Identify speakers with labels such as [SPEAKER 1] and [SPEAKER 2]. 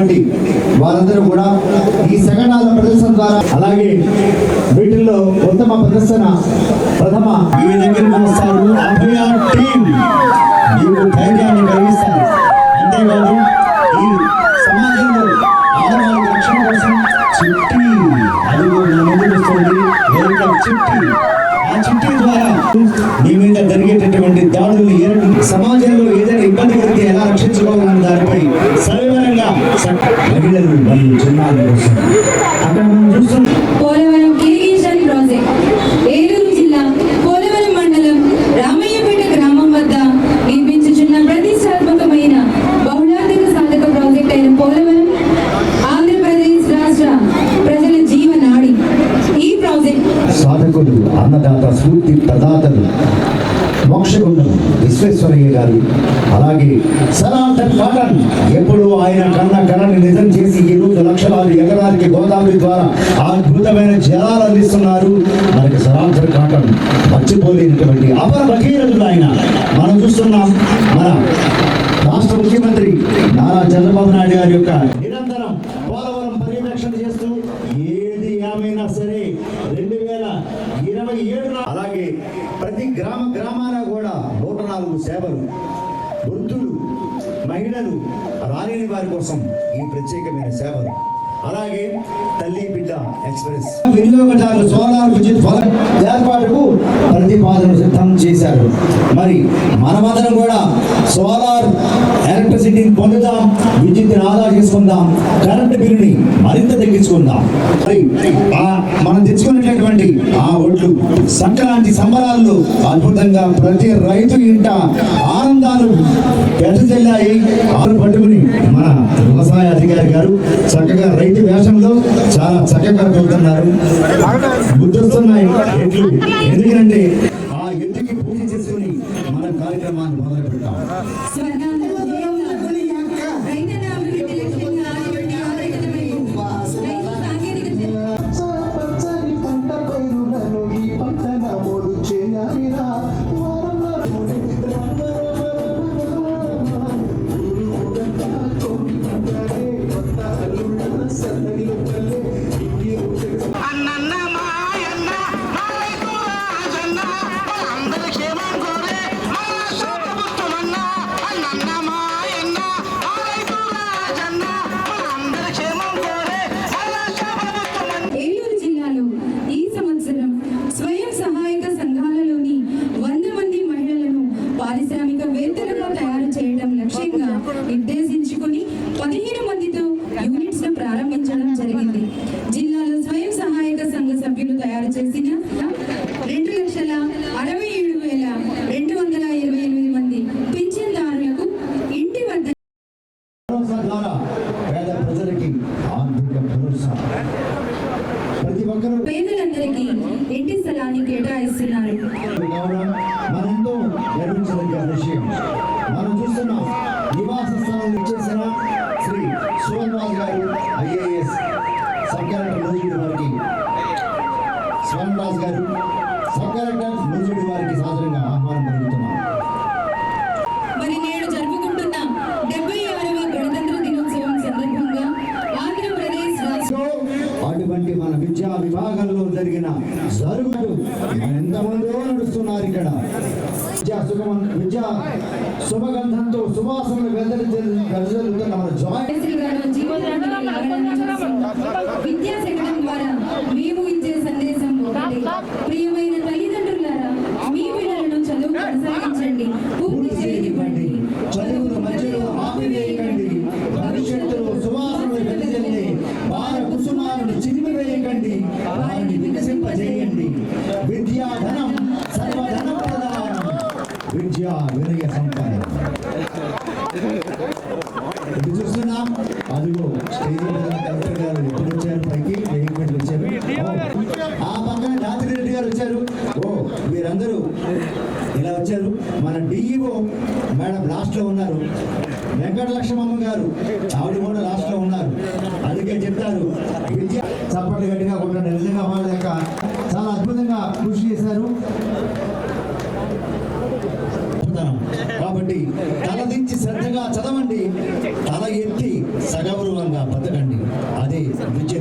[SPEAKER 1] చేసినటువంటి వారందరూ కూడా ఈ శకటాల ప్రదర్శన ద్వారా అలాగే వీటిల్లో ఉత్తమ ప్రదర్శన ప్రథమ ఈ దగ్గరికి వస్తారు అభయ టీం మీకు ధైర్యాన్ని కలిగిస్తారు. అంతేకాదు ఈ సమాజంలో ఆడవాళ్ళ రక్షణ కోసం చిట్టి అది నా ముందుకు వస్తుంది. వెల్కమ్ చిట్టి. ఆ చిట్టి ద్వారా మీ మీద జరిగేటటువంటి దాడులు సమాజంలో ఏదైనా ఇబ్బంది కలిగితే ఎలా రక్షించుకోవాలన్న దానిపై మహిళలు మరియు చిన్నారుల కోసం అక్కడ మనం చూస్తున్నాం
[SPEAKER 2] పోలవరం ఇరిగేషన్ ప్రాజెక్ట్ ఏలూరు జిల్లా పోలవరం మండలం రామయ్యపేట గ్రామం వద్ద నిర్మించుచున్న ప్రతిష్టాత్మకమైన బహుళార్థక సాధక ప్రాజెక్ట్ అయిన పోలవరం ఆంధ్రప్రదేశ్ రాష్ట్ర ప్రజల జీవనాడి. ఈ ప్రాజెక్ట్
[SPEAKER 1] సాధకులు అన్నదాత స్ఫూర్తి ప్రదాతలు మోక్షగుండం విశ్వేశ్వరయ్య గారు. అలాగే సనాతన్ కాటన్ ఎప్పుడు ఆయన కన్న కళని నిజం చేసి ఈ లక్షలాది ఎకరాలకి గోదావరి ద్వారా అద్భుతమైన జలాలు అందిస్తున్నారు. మనకి సనాతన్ కాటన్ మర్చిపోలేనటువంటి అపర భగీరథుడు ఆయన. మనం చూస్తున్నాం మన రాష్ట్ర ముఖ్యమంత్రి నారా చంద్రబాబు నాయుడు గారి యొక్క నిరంతరం పోలవరం పర్యవేక్షణ చేస్తూ ఏది ఏమైనా సరే రెండు వేల ఇరవై ఏడున అలాగే ప్రతి గ్రామ గ్రామ సేవలు వృద్ధులు మహిళలు రాలేని వారి కోసం ఈ ప్రత్యేకమైన సేవలు. అలాగే తల్లి బిడ్డ ఎక్స్ప్రెస్. వినియోగదారులు సోలార్ విద్యుత్ ఏర్పాటుకు ప్రతిపాదన సిద్ధం చేశారు. మరి మనమందరం కూడా సోలార్ ఎలక్ట్రిసిటీని పొందుదాం విద్యుత్తుని ఆదా చేసుకుందాం కరెంటు బిల్లుని మరింత తగ్గించుకుందాం. ఆ మనం తెచ్చుకునేటటువంటి ఆ ఒడ్లు సంక్రాంతి సంబరాల్లో అద్భుతంగా ప్రతి రైతు ఇంట ఆనందాలు పెద్దచెల్లాయి ఆరు పట్టుకుని మన వ్యవసాయ అధికారి గారు చక్కగా రైతు వేషంలో చాలా చక్కగా వెళ్తున్నారు గుర్తొస్తున్నాయి ఎందుకంటే
[SPEAKER 2] Gracias. ను ప్రారంభించడం జరిగింది. జిల్లాలో స్వయం సహాయక సంఘ సభ్యులు తయారు చేసిన రెండు లక్షల అరవై ఏడు వేల రెండు వందల ఇరవై ఎనిమిది మంది పింఛన్దారులకు ఇంటి వద్ద పేదలందరికీ ఇంటి స్థలాన్ని కేటాయిస్తున్నారు.
[SPEAKER 1] విషయం. ఉన్నటువంటి మన విద్యా విభాగంలో జరిగిన జరుగుడు ఎంతమందో నడుస్తున్నారు ఇక్కడ. విద్యా సుగమ విద్యా శుభగంధంతో సువాసనలు వెదలు వెదజల్లుతున్న మన జాయింట్
[SPEAKER 2] విద్యా
[SPEAKER 1] వినయ ఇది చూస్తున్నాం. అదిగో స్టేజ్ మీద కలెక్టర్ గారు ఎప్పుడు వచ్చారు పైకి వెహికల్ వచ్చారు ఆ పక్కన రాత్రి రెడ్డి గారు వచ్చారు. ఓ మీరందరూ ఇలా వచ్చారు. మన డిఈఓ మేడం లాస్ట్లో ఉన్నారు. వెంకట లక్ష్మమ్మ గారు ఆవిడ కూడా లాస్ట్లో ఉన్నారు. అందుకే చెప్తారు విద్య చప్పట్లు గట్టిగా కొట్టండి. నిజంగా వాళ్ళ యొక్క చాలా అద్భుతంగా కృషి చేశారు. కాబట్టి తలదించి శ్రద్ధగా చదవండి. తల ఎత్తి సగౌరవంగా బతకండి. అదే విజయ